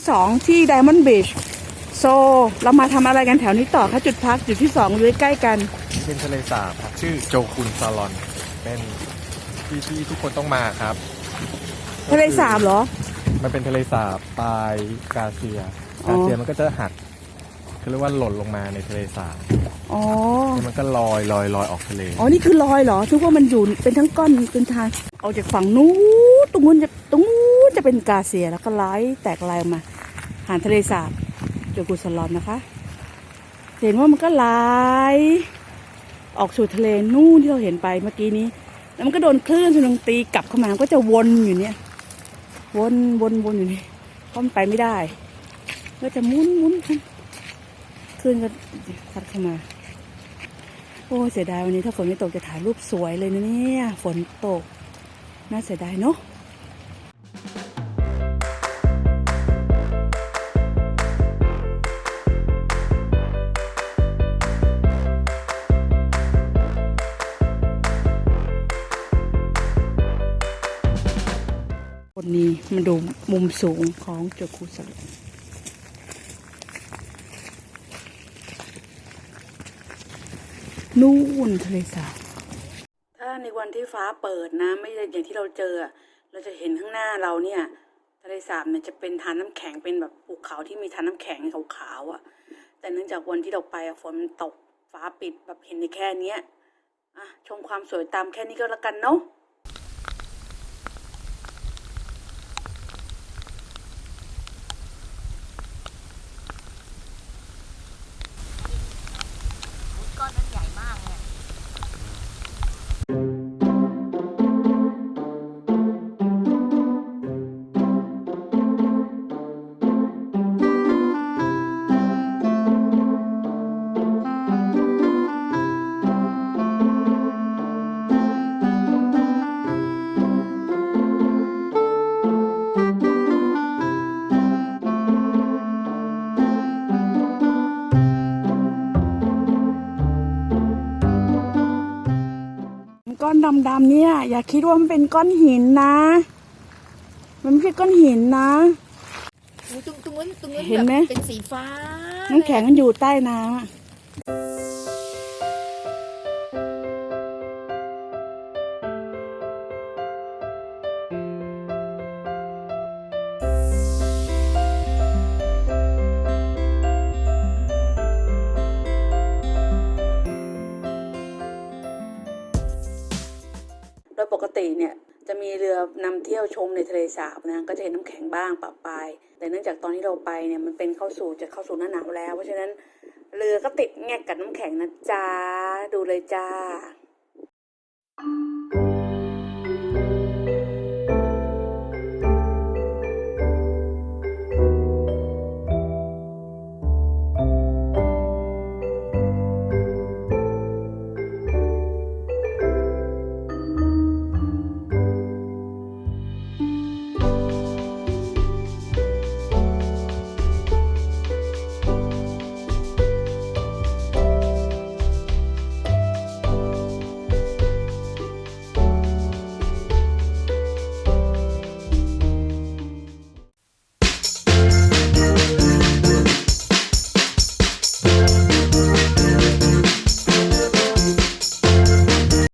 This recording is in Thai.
ที่สองที่ Diamond Beach โซเรามาทำอะไรกันแถวนี้ต่อคะจุดพักจุดที่สองอยู่ใกล้ๆกัน เป็นทะเลสาบครับชื่อโจคุนซาลอน เป็นที่ที่ทุกคนต้องมาครับทะเลสาบเหรอ มันเป็นทะเลสาบปลายกาเซียอ๋อ กาเซียมันก็จะหักคือเรียกว่าหล่นลงมาในทะเลสาบอ๋อ แล้วมันก็ลอยลอยลอยออกทะเล อ๋อ นี่คือรอยเหรอทุกว่ามันอยู่เป็นทั้งก้อนเป็นทางออกจากฝั่งนู้นตรงนู้นจะตรงนู้น จะเป็นกาเซียแล้วก็ไหลแตกลายออกมา หานทะเลสาบโจกุสลอนนะคะ เห็นว่ามันก็ไหลออกสู่ทะเลนู่นที่เราเห็นไปเมื่อกี้นี้ แล้วมันก็โดนคลื่นสุนังตีกลับเข้ามามันก็จะวนอยู่เนี่ย วนวนวนอยู่นี่เพราะมันไปไม่ได้ ก็จะหมุนหมุนหมุนคลื่นก็พัดเข้ามา โอ้เสียดายวันนี้ถ้าฝนไม่ตกจะถ่ายรูปสวยเลยนะเนี่ย ฝนตก น่าเสียดายเนาะ วันนี้มาดูมุมสูงของโจคุสลนู่นทะเลสาบถ้าในวันที่ฟ้าเปิดนะ ไม่ใช่อย่างที่เราเจอ เราจะเห็นข้างหน้าเราเนี่ยทะเลสาบเนี่ยจะเป็นทานน้ำแข็งเป็นแบบภูเขาที่มีทานน้ำแข็งขาวๆอะ่ะ แต่เนื่องจากวันที่เราไปฝนมันตกฟ้าปิดแบบเห็นในแค่เนี้ยอะชมความสวยตามแค่นี้ก็แล้วกันเนาะ ก้อนดำๆเนี่ย อย่าคิดว่ามันเป็นก้อนหินนะ มันไม่ใช่ก้อนหินนะ ตรงตรงนู้นตรงนู้นเห็นไหม แบบเป็นสีฟ้า น้ำแข็งมันอยู่ใต้น้ำ ดยปกติเนี่ยจะมีเรือนำเที่ยวชมในทะเลสาบนะก็จะเห็นน้ำแข็งบ้างปะปาย แต่เนื่องจากตอนที่เราไปเนี่ยมันเป็นเข้าสู่จะเข้าสู่หน้าหนาวแล้ว เพราะฉะนั้นเรือก็ติดแงกกับน้ำแข็งนะจ๊ะดูเลยจ้า